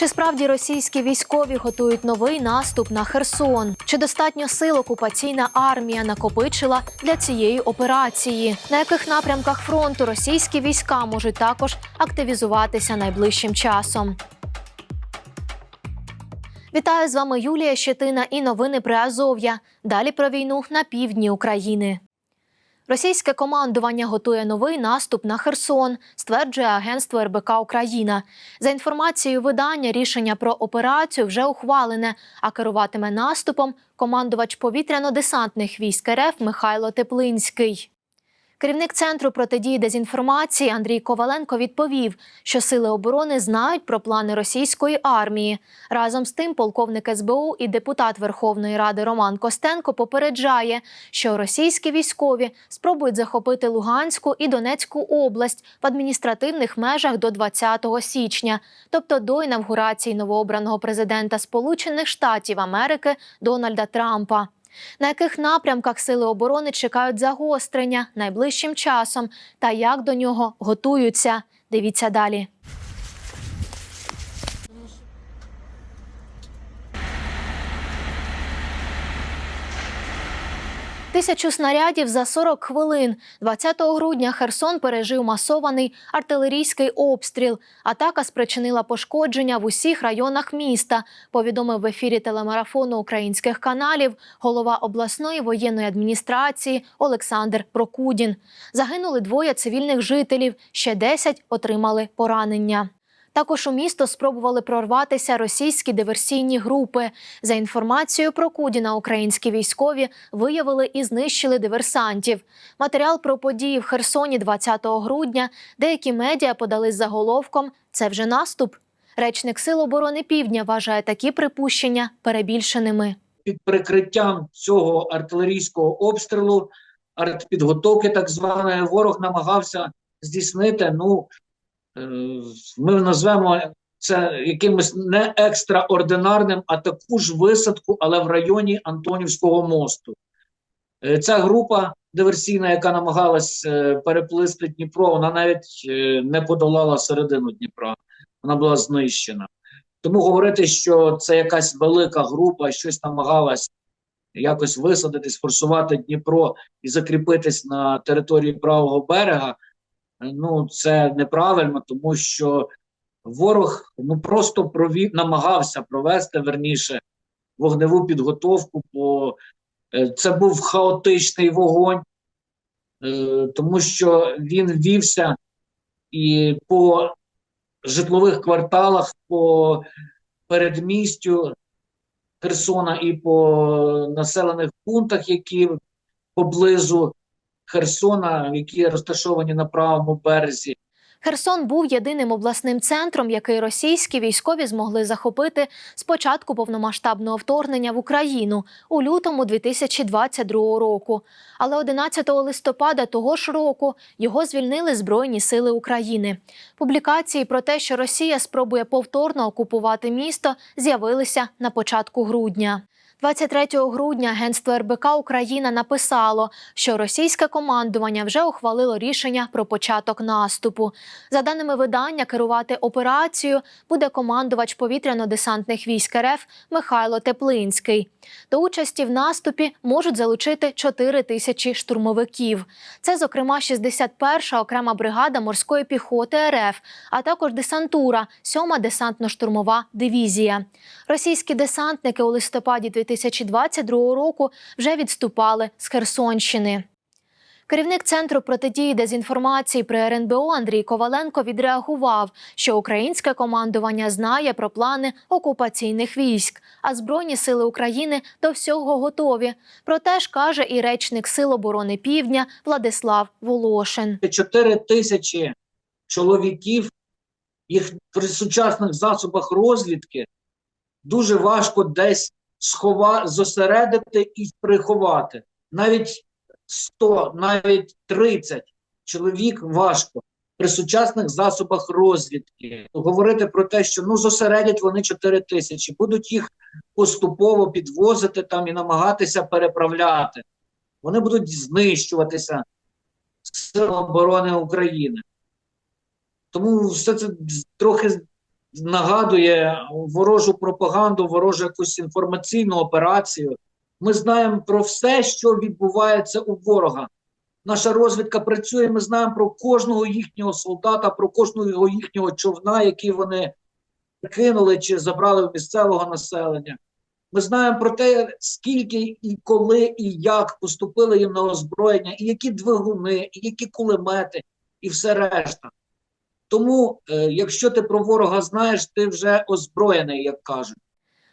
Чи справді російські військові готують новий наступ на Херсон? Чи достатньо сил окупаційна армія накопичила для цієї операції? На яких напрямках фронту російські війська можуть також активізуватися найближчим часом? Вітаю з вами Юлія Щетина і новини при Азов'я. Далі про війну на півдні України. Російське командування готує новий наступ на Херсон, стверджує агентство РБК Україна. За інформацією видання, рішення про операцію вже ухвалене, а керуватиме наступом командувач повітряно-десантних військ РФ Михайло Теплинський. Керівник центру протидії дезінформації Андрій Коваленко відповів, що сили оборони знають про плани російської армії. Разом з тим, полковник СБУ і депутат Верховної Ради Роман Костенко попереджає, що російські військові спробують захопити Луганську і Донецьку область в адміністративних межах до 20 січня, тобто до інавгурації новообраного президента Сполучених Штатів Америки Дональда Трампа. На яких напрямках сили оборони чекають загострення найближчим часом та як до нього готуються? Дивіться далі. Тисячу снарядів за 40 хвилин. 20 грудня Херсон пережив масований артилерійський обстріл. Атака спричинила пошкодження в усіх районах міста. Повідомив в ефірі телемарафону українських каналів голова обласної воєнної адміністрації Олександр Прокудін. Загинули двоє цивільних жителів, ще 10 отримали поранення. Також у місто спробували прорватися російські диверсійні групи. За інформацією про Кудіна, українські військові виявили і знищили диверсантів. Матеріал про події в Херсоні 20 грудня деякі медіа подали з заголовком Це вже наступ. Речник Сил оборони Півдня вважає такі припущення перебільшеними. під прикриттям цього артилерійського обстрілу, артпідготовки, так званої, ворог намагався здійснити. Ну ми назвемо це якимось не екстраординарним, а таку ж висадку, але в районі Антонівського мосту. Е, Ця група диверсійна, яка намагалась е, переплисти Дніпро, вона навіть е, не подолала середину Дніпра, вона була знищена. Тому говорити, що це якась велика група, щось намагалась якось висадити, сфорсувати Дніпро і закріпитись на території правого берега, е, ну це неправильно, тому що ворог ну просто провів, намагався провести верніше вогневу підготовку, бо е, це був хаотичний вогонь, е, тому що він вівся і по житлових кварталах, по передмістю Херсона і по населених пунктах, які поблизу Херсона, які розташовані на правому березі. Херсон був єдиним обласним центром, який російські військові змогли захопити з початку повномасштабного вторгнення в Україну у лютому 2022 року. Але 11 листопада того ж року його звільнили Збройні сили України. Публікації про те, що Росія спробує повторно окупувати місто, з'явилися на початку грудня. 23 грудня агентство РБК Україна написало, що російське командування вже ухвалило рішення про початок наступу. За даними видання, керувати операцією буде командувач повітряно-десантних військ РФ Михайло Теплинський. До участі в наступі можуть залучити 4 тисячі штурмовиків. Це, зокрема, 61-ша окрема бригада морської піхоти РФ, а також десантура, 7-ма десантно-штурмова дивізія. Російські десантники у листопаді 2022 року вже відступали з Херсонщини. Керівник центру протидії дезінформації при РНБО Андрій Коваленко відреагував, що українське командування знає про плани окупаційних військ, а Збройні сили України до всього готові. Проте ж каже і речник Сил оборони Півдня Владислав Волошин. 4 тисячі чоловіків, їх при сучасних засобах розвідки дуже важко десь схова, зосередити і приховати. Навіть 100, навіть 30 чоловік важко при сучасних засобах розвідки. Говорити про те, що ну зосередять вони 4 тисячі, будуть їх поступово підвозити там і намагатися переправляти. Вони будуть знищуватися Сил оборони України. Тому все це трохи нагадує ворожу пропаганду, ворожу якусь інформаційну операцію. Ми знаємо про все, що відбувається у ворога. Наша розвідка працює. Ми знаємо про кожного їхнього солдата, про кожного їхнього човна, який вони кинули чи забрали у місцевого населення. Ми знаємо про те, скільки і коли і як поступили їм на озброєння, і які двигуни, і які кулемети, і все решта. Тому, е, якщо ти про ворога знаєш, ти вже озброєний, як кажуть.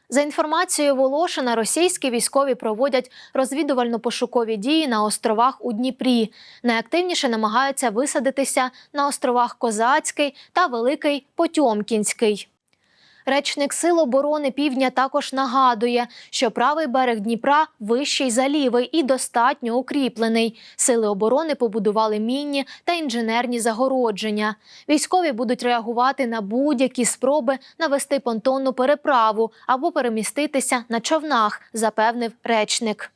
За інформацією Волошина, російські військові проводять розвідувально-пошукові дії на островах у Дніпрі. Найактивніше намагаються висадитися на островах Козацький та Великий Потьомкінський. Речник Сил оборони Півдня також нагадує, що правий берег Дніпра вищий за лівий і достатньо укріплений. Сили оборони побудували мінні та інженерні загородження. Військові будуть реагувати на будь-які спроби навести понтонну переправу або переміститися на човнах, запевнив речник.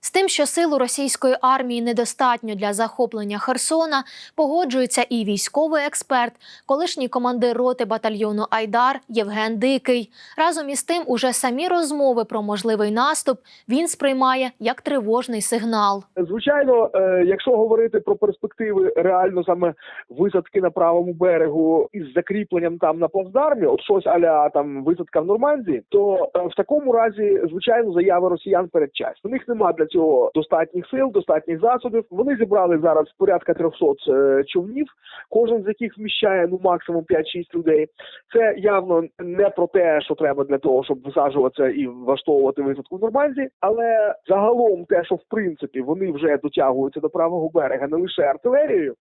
З тим, що силу російської армії недостатньо для захоплення Херсона, погоджується і військовий експерт, колишній командир роти батальйону Айдар Євген Дикий. Разом із тим, уже самі розмови про можливий наступ він сприймає як тривожний сигнал. Звичайно, е, якщо говорити про перспективи реально саме висадки на правому берегу із закріпленням там на плацдармі, от щось аля там висадка в Нормандії, то е, в такому разі, звичайно, заяви росіян передчасні. У них немає для цього достатніх сил, достатніх засобів. Вони зібрали зараз порядка 300 е, човнів, кожен з яких вміщає ну максимум 5-6 людей. Це явно не про те, що треба для того, щоб висаджуватися і влаштовувати висадку в Нормандії, але загалом те, що в принципі вони вже дотягуються до правого берега не лише артилерією,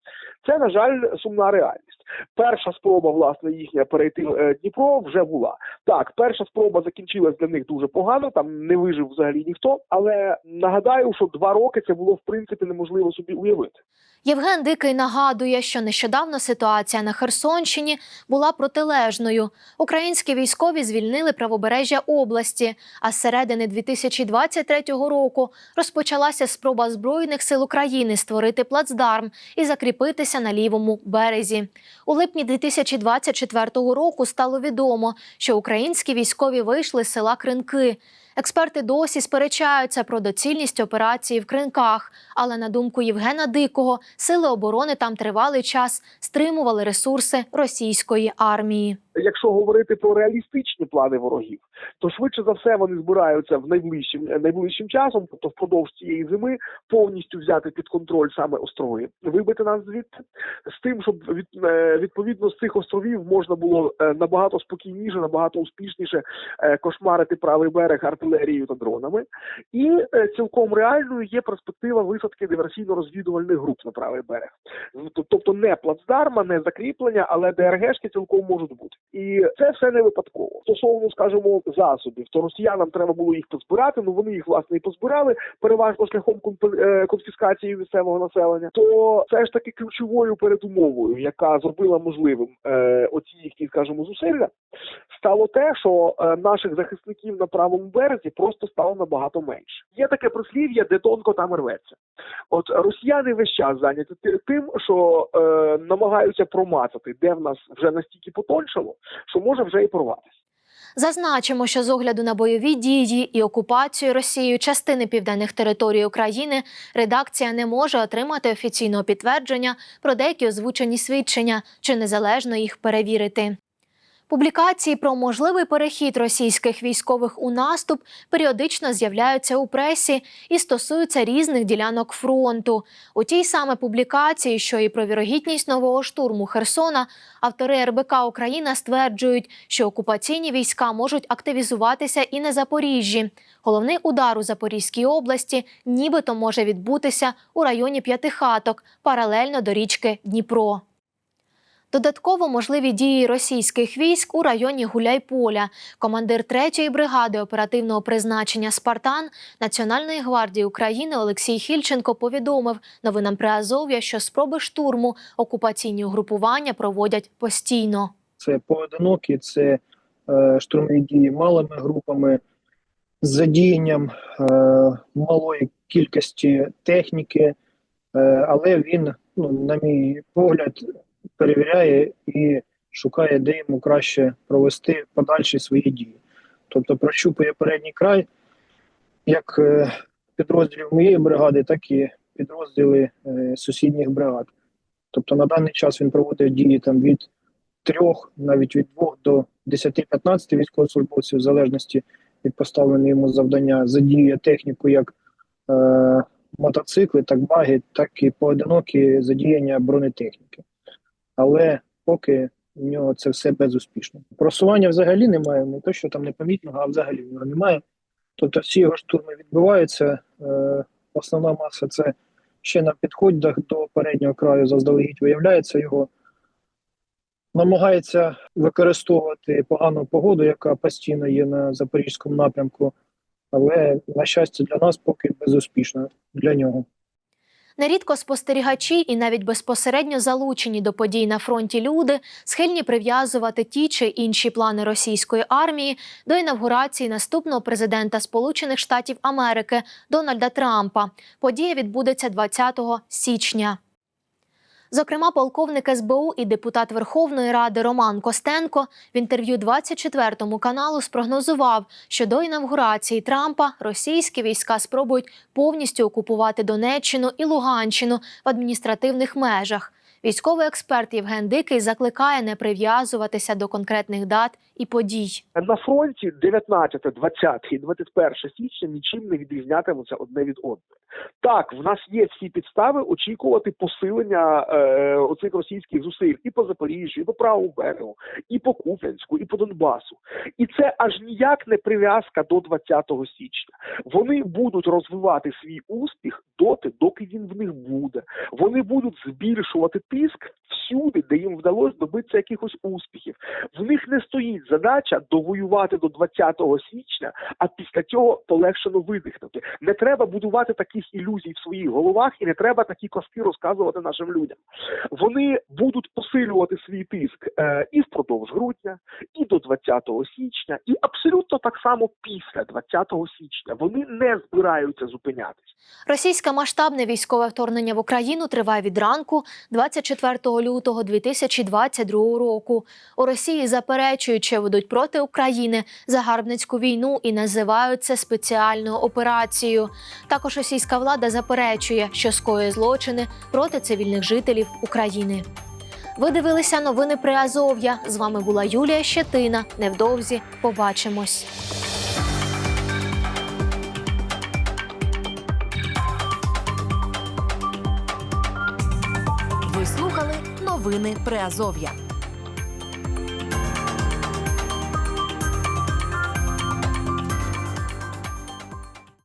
це на жаль сумна реальність. Перша спроба, власне, їхня перейти е, Дніпро вже була. Так, перша спроба закінчилась для них дуже погано, там не вижив взагалі ніхто. Але нагадаю, що два роки це було в принципі неможливо собі уявити. Євген Дикий нагадує, що нещодавно ситуація на Херсонщині була протилежною. Українські військові звільнили правобережжя області. А з середини 2023 року розпочалася спроба збройних сил України створити плацдарм і закріпитися на лівому березі. У липні 2024 року стало відомо, що українські військові вийшли з села Кринки. Експерти досі сперечаються про доцільність операції в кринках, але на думку Євгена Дикого, сили оборони там тривалий час стримували ресурси російської армії. Якщо говорити про реалістичні плани ворогів, то швидше за все вони збираються в найближчим найближчим часом, тобто впродовж цієї зими, повністю взяти під контроль саме острови, вибити нас звідти. З тим, щоб від, е, відповідно з цих островів можна було е, набагато спокійніше, набагато успішніше е, кошмарити правий берег артилерією та дронами. І е, цілком реальною є перспектива висадки диверсійно-розвідувальних груп на правий берег. Тобто не плацдарма, не закріплення, але ДРГшки цілком можуть бути. І це все не випадково. Стосовно, скажімо, засобів, то росіянам треба було їх позбирати. Ну вони їх власне і позбирали, переважно шляхом е, конфіскації місцевого населення. То це ж таки ключовою передумовою, яка зробила можливим е, оці їхні, скажімо, зусилля, стало те, що наших захисників на правому березі просто стало набагато менше. Є таке прислів'я, де тонко там рветься. От росіяни весь час зайняті тим, що е, намагаються промацати, де в нас вже настільки потончало, що може вже і порватися. Зазначимо, що з огляду на бойові дії і окупацію Росією частини південних територій України редакція не може отримати офіційного підтвердження про деякі озвучені свідчення чи незалежно їх перевірити. Публікації про можливий перехід російських військових у наступ періодично з'являються у пресі і стосуються різних ділянок фронту. У тій саме публікації, що і про вірогідність нового штурму Херсона, автори РБК Україна стверджують, що окупаційні війська можуть активізуватися і на Запоріжжі. Головний удар у Запорізькій області нібито може відбутися у районі П'ятихаток, паралельно до річки Дніпро. Додатково можливі дії російських військ у районі Гуляйполя. Командир 3-ї бригади оперативного призначення Спартан Національної гвардії України Олексій Хільченко повідомив новинам Приазов'я, що спроби штурму окупаційні угрупування проводять постійно. це поодинокі, це е, штурмові дії малими групами з задіянням е, малої кількості техніки, е, але він, ну, на мій погляд, перевіряє і шукає, де йому краще провести подальші свої дії. Тобто прощупує передній край, як е, підрозділів моєї бригади, так і підрозділи е, сусідніх бригад. Тобто на даний час він проводить дії там від трьох, навіть від двох до 10-15 військовослужбовців, в залежності від поставленого йому завдання, задіює техніку як е, мотоцикли, так баги, так і поодинокі задіяння бронетехніки. Але поки в нього це все безуспішно. Просування взагалі немає, не то, що там непомітного, а взагалі в нього немає. Тобто всі його штурми відбуваються. Е, основна маса це ще на підходах до переднього краю заздалегідь виявляється його. Намагається використовувати погану погоду, яка постійно є на запорізькому напрямку, але, на щастя, для нас поки безуспішно для нього. Нерідко спостерігачі і навіть безпосередньо залучені до подій на фронті люди схильні прив'язувати ті чи інші плани російської армії до інавгурації наступного президента Сполучених Штатів Америки Дональда Трампа. Подія відбудеться 20 січня. Зокрема, полковник СБУ і депутат Верховної Ради Роман Костенко в інтерв'ю 24 каналу спрогнозував, що до інавгурації Трампа російські війська спробують повністю окупувати Донеччину і Луганщину в адміністративних межах. Військовий експерт Євген Дикий закликає не прив'язуватися до конкретних дат і подій. На фронті 19, 20 і 21 січня нічим не відрізнятимуться одне від одного. Так, в нас є всі підстави очікувати посилення е, оцих російських зусиль і по Запоріжжю, і по правому берегу, і по Куп'янську, і по Донбасу. І це аж ніяк не прив'язка до 20 січня. Вони будуть розвивати свій успіх доти, доки він в них буде. Вони будуть збільшувати тиск всюди, де їм вдалося добитися якихось успіхів. В них не стоїть задача довоювати до 20 січня, а після цього полегшено видихнути. Не треба будувати таких ілюзій в своїх головах, і не треба такі казки розказувати нашим людям. Вони будуть посилювати свій тиск е, і впродовж грудня, і до 20 січня, і абсолютно так само після 20 січня. Вони не збираються зупинятись. Російське масштабне військове вторгнення в Україну триває від ранку 24 лютого 2022 року. У Росії заперечують, що ведуть проти України загарбницьку війну і називають це спеціальною операцією. Також російська влада заперечує, що скоює злочини проти цивільних жителів України. Ви дивилися новини при Азов'я. З вами була Юлія Щетина. Невдовзі побачимось. Новини Приазов'я.